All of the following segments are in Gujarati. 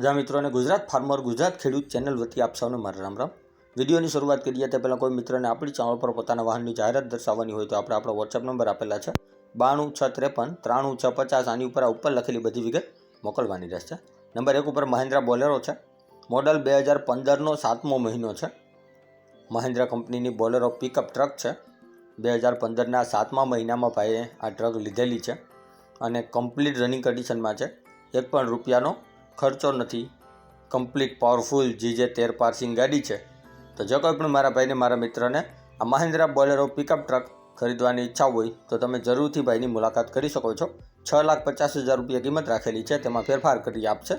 બધા મિત્રોને ગુજરાત ફાર્મર ગુજરાત ખેડૂત ચેનલ વતી આપ સૌને મારા રામ રામ. વિડીયોની શરૂઆત કરીએ તે પહેલાં કોઈ મિત્રને આપણી ચેનલ પર પોતાના વાહનની જાહેરાત દર્શાવવાની હોય તો આપણે આપણો વોટ્સએપ નંબર આપેલા છે. બાણું છ ત્રેપન, ત્રાણું છ પચાસ, આની ઉપર આ ઉપર લખેલી બધી વિગત મોકલવાની રહેશે. નંબર એક ઉપર મહિન્દ્રા બોલેરો છે. મોડલ બે હજાર પંદરનો સાતમો મહિનો છે. મહિન્દ્રા કંપનીની બોલેરો પિકઅપ ટ્રક છે. બે હજાર પંદરના સાતમા મહિનામાં ભાઈએ આ ટ્રક લીધેલી છે અને કમ્પ્લીટ રનિંગ કન્ડિશનમાં છે. એક પણ રૂપિયાનો ખર્ચો નથી. કમ્પ્લીટ પાવરફુલ જીજે તેર પાર્સિંગ ગાડી છે. તો જો કોઈ પણ મારા ભાઈને, મારા મિત્રને આ મહિન્દ્રા બોલેરો પિકઅપ ટ્રક ખરીદવાની ઈચ્છા હોય, તો તમે જરૂરથી ભાઈની મુલાકાત કરી શકો છો. છ લાખ પચાસ હજાર રૂપિયા કિંમત રાખેલી છે. તેમાં ફેરફાર કરી આપશે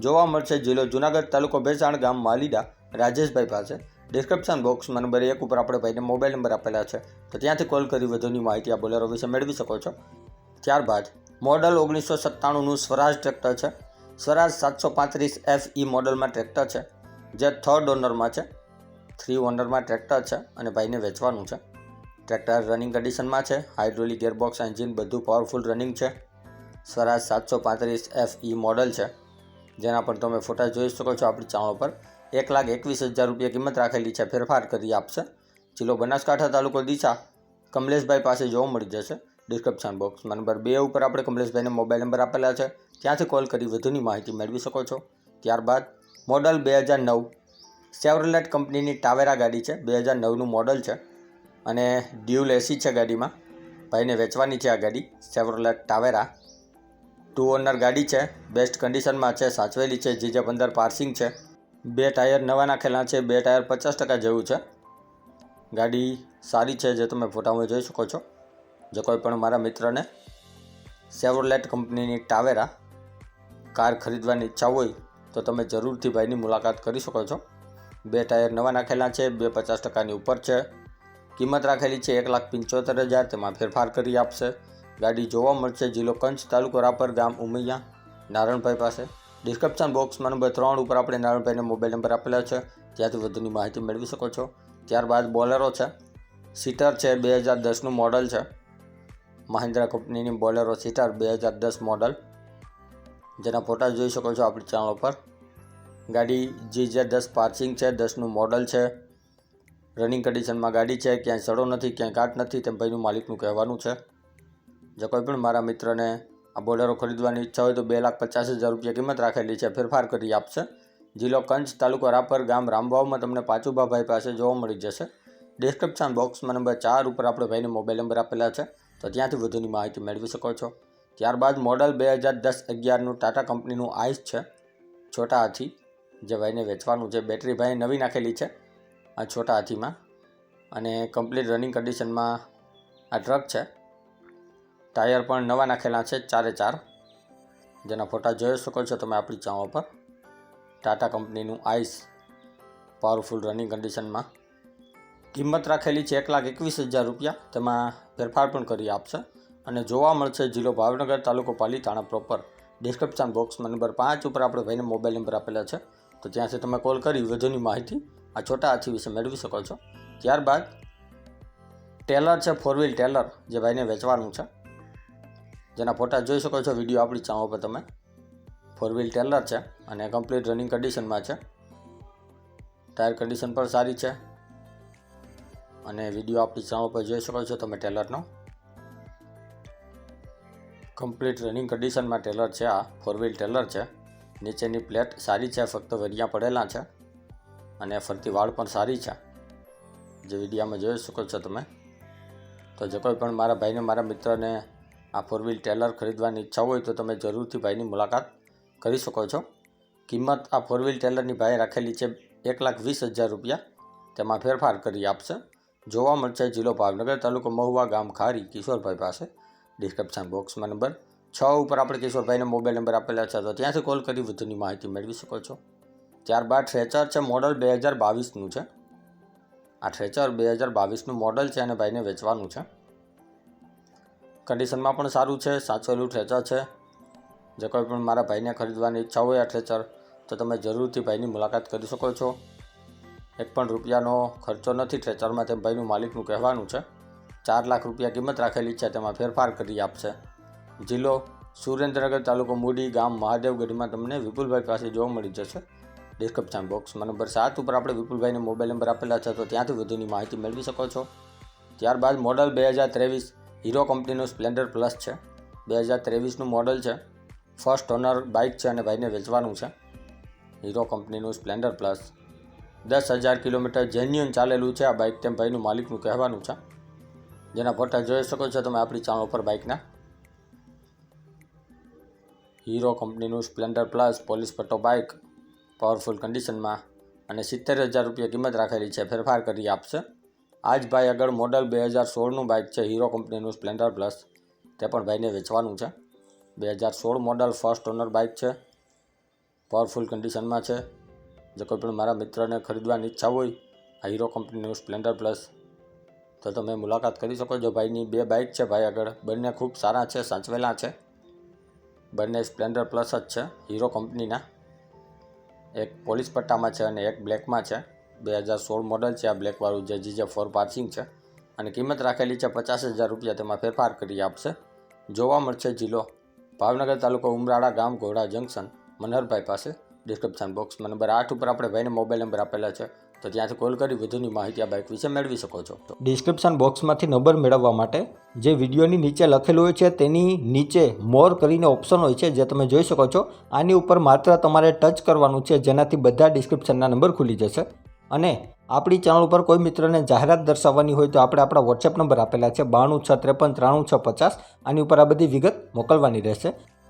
જોવા મળશે જિલ્લો જુનાગઢ તાલુકો ભેસાણ ગામ માલીડા, રાજેશભાઈ પાસે. ડિસ્ક્રિપ્શન બોક્સમાં નંબર એક ઉપર આપણે ભાઈને મોબાઈલ નંબર આપેલા છે. તો ત્યાંથી કોલ કરી વધુની માહિતી આ બોલેરો વિશે મેળવી શકો છો. ત્યારબાદ મોડલ ઓગણીસો સત્તાણુંનું સ્વરાજ ટ્રેક્ટર છે. સ્વરાજ સાતસો પાંત્રીસ એફ ઈ મોડલમાં ટ્રેક્ટર છે, જે થર્ડ ઓનરમાં છે, થ્રી ઓનરમાં ટ્રેક્ટર છે અને ભાઈને વેચવાનું છે. ટ્રેક્ટર રનિંગ કન્ડિશનમાં છે, હાઇડ્રોલિક ગિયરબોક્સ, એન્જિન બધું પાવરફુલ રનિંગ છે. સ્વરાજ સાતસો પાંત્રીસ એફ ઈ મોડલ છે, જેના પર તમે ફોટા જોઈ શકો છો આપણી ચાણો પર. એક લાખ એકવીસ હજાર રૂપિયા કિંમત રાખેલી છે, ફેરફાર કરી આપશે. જિલ્લો બનાસકાંઠા તાલુકો દિશા, કમલેશભાઈ પાસે જોવા મળી જશે. ડિસ્ક્રિપ્શન બોક્સમાં નંબર બે ઉપર આપણે કમલેશભાઈને મોબાઈલ નંબર આપેલા છે. ત્યાંથી કોલ કરી વધુની માહિતી મેળવી શકો છો. ત્યારબાદ મોડલ બે હજાર નવ. સેવરલેટ કંપનીની ટાવેરા ગાડી છે. બે હજાર નવનું મોડલ છે. અને ડ્યુલ એસી છે ગાડીમાં. ભાઈને વેચવાની છે આ ગાડી સેવરલેટ ટાવેરા ટુ ઓનર ગાડી છે. બેસ્ટ કન્ડિશનમાં છે, સાચવેલી છે જીજે પંદર પાર્સિંગ છે. બે ટાયર નવા નાખેલા છે, બે ટાયર પચાસ ટકા જેવું છે. ગાડી સારી છે, જે તમે ફોટામાં જોઈ શકો છો. જે કોઈ પણ મારા મિત્રને સેવરલેટ કંપનીની ટાવેરા કાર ખરીદવાની ઈચ્છા હોય તો તમે જરૂરથી ભાઈની મુલાકાત કરી શકો છો. બે ટાયર નવા નાખેલા છે, બે પચાસ ટકાની ઉપર છે. કિંમત રાખેલી છે એક લાખ પંચોતેર હજાર, તેમાં ફેરફાર કરી આપશે. ગાડી જોવા મળશે, જિલ્લો કંચ તાલુકો રાપર, ગામ ઉમૈયા. નારણભાઈ પાસે. ડિસ્ક્રિપ્શન બોક્સમાં નંબર ત્રણ ઉપર આપણે નારણભાઈને મોબાઈલ નંબર આપેલા છે. ત્યાંથી વધુની માહિતી મેળવી શકો છો. ત્યારબાદ બોલેરો છે. સીટર છે, બે હજાર દસનું મોડલ છે. મહિન્દ્રા કંપનીની બોલેરો સીટર, બે હજાર દસ મોડલ. જેના ફોટા જોઈ શકો છો આપણી ચેનલ પર ગાડી જે જે દસ પાર્સિંગ છે, દસનું મોડલ છે રનિંગ કન્ડિશનમાં ગાડી છે, ક્યાંય સડો નથી, ક્યાંય કાટ નથી, તેમ ભાઈનું માલિકનું કહેવાનું છે. જો કોઈ પણ મારા મિત્રને આ બોલેરો ખરીદવાની ઈચ્છા હોય તો બે લાખ પચાસ હજાર રૂપિયા કિંમત રાખેલી છે, ફેરફાર કરી આપશે. જિલ્લો કંચ તાલુકો રાપર ગામ રામવાવમાં તમને પાચુબાભાઈ પાસે જોવા મળી જશે. ડિસ્ક્રિપ્શન બોક્સમાં નંબર ચાર ઉપર આપણે ભાઈને મોબાઈલ નંબર આપેલા છે. તો ત્યાંથી વધુની માહિતી મેળવી શકો છો. ત્યારબાદ મોડલ બે હજાર દસ અગિયારનું ટાટા કંપનીનું આઈસ છે, છોટા હાથી, જે ભાઈને વેચવાનું છે બેટરી ભાઈ નવી નાખેલી છે, આ છોટા હાથીમાં. અને કમ્પ્લીટ રનિંગ કન્ડિશનમાં આ ટ્રક છે. ટાયર પણ નવા નાખેલા છે, ચારે ચાર. જેના ફોટા જોઈ શકો છો તમે આપણી ચેનલ પર. ટાટા કંપનીનું આઈસ પાવરફુલ રનિંગ કન્ડિશનમાં કિંમત રાખેલી છે એક લાખ એકવીસ હજાર રૂપિયા. તેમાં ફેરફાર પણ કરી આપશે. અને જોવા મળશે જિલ્લો ભાવનગર તાલુકો પાલીતાણા પ્રોપર ડિસ્ક્રિપ્શન બોક્સમાં નંબર પાંચ ઉપર આપણે ભાઈને મોબાઈલ નંબર આપેલા છે. તો ત્યાંથી તમે કોલ કરી વધુની માહિતી આ છોટા હાથી વિશે મેળવી શકો છો. ત્યારબાદ ટેલર છે ફોર વ્હીલ ટેલર, જે ભાઈને વેચવાનું છે. જેના ફોટા જોઈ શકો છો, વીડિયો આપણી ચાવ પર તમે. ફોર વ્હીલ ટેલર છે અને કમ્પ્લીટ રનિંગ કન્ડિશનમાં છે. ટાયર કન્ડિશન પણ સારી છે. અને વીડિયો આપણી ચેનલ પર જોઈ શકો છો તમે ટેલરનો. કમ્પ્લીટ રનિંગ કન્ડિશનમાં ટેલર છે, આ ફોર વ્હીલ ટેલર છે. નીચેની પ્લેટ સારી છે, ફક્ત વેરિયા પડેલા છે અને ફરતી વાળ પણ સારી છે. જે વિડીયામાં જોઈ શકો છો તમે. તો જો કોઈ પણ મારા ભાઈને, મારા મિત્રને આ ફોર વ્હીલ ટેલર ખરીદવાની ઈચ્છા હોય તો તમે જરૂરથી ભાઈની મુલાકાત કરી શકો છો. કિંમત આ ફોર વ્હીલ ટેલરની ભાઈ રાખેલી છે એક લાખ વીસ હજાર રૂપિયા. તેમાં ફેરફાર કરી આપશે. જોવા મળશે જિલ્લો ભાવનગર તાલુકો મહુવા ગામ ખારી કિશોરભાઈ પાસે. ડિસ્ક્રિપ્શન બોક્સમાં નંબર. છ ઉપર આપણે કિશોરભાઈનો મોબાઈલ નંબર આપેલા છે, તો ત્યાંથી કોલ કરી વધુની માહિતી મેળવી શકો છો. ત્યારબાદ ટ્રેચર છે મોડલ બે હજાર બાવીસનું છે. આ ટ્રેચર બે હજાર બાવીસનું મોડલ છે અને ભાઈને વેચવાનું છે. કન્ડિશનમાં પણ સારું છે, સાચવેલું ટ્રેચર છે. જે કોઈ પણ મારા ભાઈને ખરીદવાની ઈચ્છા હોય આ ટ્રેચર તો તમે જરૂરથી ભાઈની મુલાકાત કરી શકો છો. એક પણ રૂપિયાનો ખર્ચો નથી ટ્રેચરમાં તેમ ભાઈનું માલિકનું કહેવાનું છે. ચાર લાખ રૂપિયા કિંમત રાખેલી છે, તેમાં ફેરફાર કરી આપશે. જિલ્લો સુરેન્દ્રનગર તાલુકો મૂડી ગામ મહાદેવગઢમાં તમને વિપુલભાઈ પાસે જોવા મળી જશે. ડિસ્ક્રિપ્શન બોક્સમાં નંબર સાત ઉપર આપણે વિપુલભાઈને મોબાઈલ નંબર આપેલા છે, તો ત્યાંથી વધુની માહિતી મેળવી શકો છો. ત્યારબાદ મોડલ બે હજાર ત્રેવીસ હીરો કંપનીનું સ્પ્લેન્ડર પ્લસ છે. બે હજાર ત્રેવીસનું મોડલ છે. ફર્સ્ટ ઓનર બાઇક છે અને ભાઈને વેચવાનું છે. હીરો કંપનીનું સ્પ્લેન્ડર પ્લસ દસ હજાર કિલોમીટર જેન્યુન ચાલેલું છે, આ બાઇક તેમ ભાઈનું માલિકનું કહેવાનું છે. જેના ફોટા જોઈ શકો છો તમે આપણી ચેનલ ઉપર બાઇકના હીરો કંપનીનું સ્પ્લેન્ડર પ્લસ પોલીસ પટ્ટો બાઇક પાવરફુલ કન્ડિશનમાં અને સિત્તેર હજાર રૂપિયા કિંમત રાખેલી છે. ફેરફાર કરી આપશે. આ જ ભાઈ આગળ મોડલ બે હજાર સોળનું બાઇક છે હીરો કંપનીનું સ્પ્લેન્ડર પ્લસ તે પણ ભાઈને વેચવાનું છે. બે હજાર સોળ મોડલ ફર્સ્ટ ઓનર બાઇક છે. પાવરફુલ કન્ડિશનમાં છે. જો કોઈ પણ મારા મિત્રને ખરીદવાની ઈચ્છા હોય, આ હીરો કંપનીનું સ્પ્લેન્ડર પ્લસ તો તમે મુલાકાત કરી શકો છો. ભાઈની બે બાઇક છે ભાઈ આગળ. બંને ખૂબ સારા છે, સાચવેલા છે. બંને સ્પ્લેન્ડર પ્લસ જ છે, હીરો કંપનીના. એક પોલીસ પટ્ટામાં છે અને એક બ્લેકમાં છે. બે હજાર સોળ મોડલ છે આ બ્લેકવાળું જે જીજે ફોર પાર્સિંગ છે. અને કિંમત રાખેલી છે પચાસ હજાર રૂપિયા. તેમાં ફેરફાર કરી આપશે. જોવા મળશે જિલ્લો. ભાવનગર તાલુકો ઉમરાળા ગામ ઘોડા જંકશન, મનહરભાઈ પાસે. ડિસ્ક્રિપ્શન બોક્સમાં નંબર આઠ ઉપર આપણે ભાઈને મોબાઈલ નંબર આપેલા છે. તો ત્યાંથી કોલ કરી, વધુની માહિતી આ બાઇક વિશે મેળવી શકો છો. ડિસ્ક્રિપ્શન બોક્સમાંથી નંબર મેળવવા માટે જે વિડીયોની નીચે લખેલું હોય છે, તેની નીચે મોર કરીને ઓપ્શન હોય છે, જે તમે જોઈ શકો છો. આની ઉપર માત્ર તમારે ટચ કરવાનું છે, જેનાથી બધા ડિસ્ક્રિપ્શનના નંબર ખુલી જશે. અને આપણી ચેનલ ઉપર કોઈ મિત્રને જાહેરાત દર્શાવવાની હોય તો આપણે આપણા વોટ્સએપ નંબર આપેલા છે, બાણું છ ત્રેપન ત્રાણું છ પચાસ. આની ઉપર આ બધી વિગત મોકલવાની રહેશે.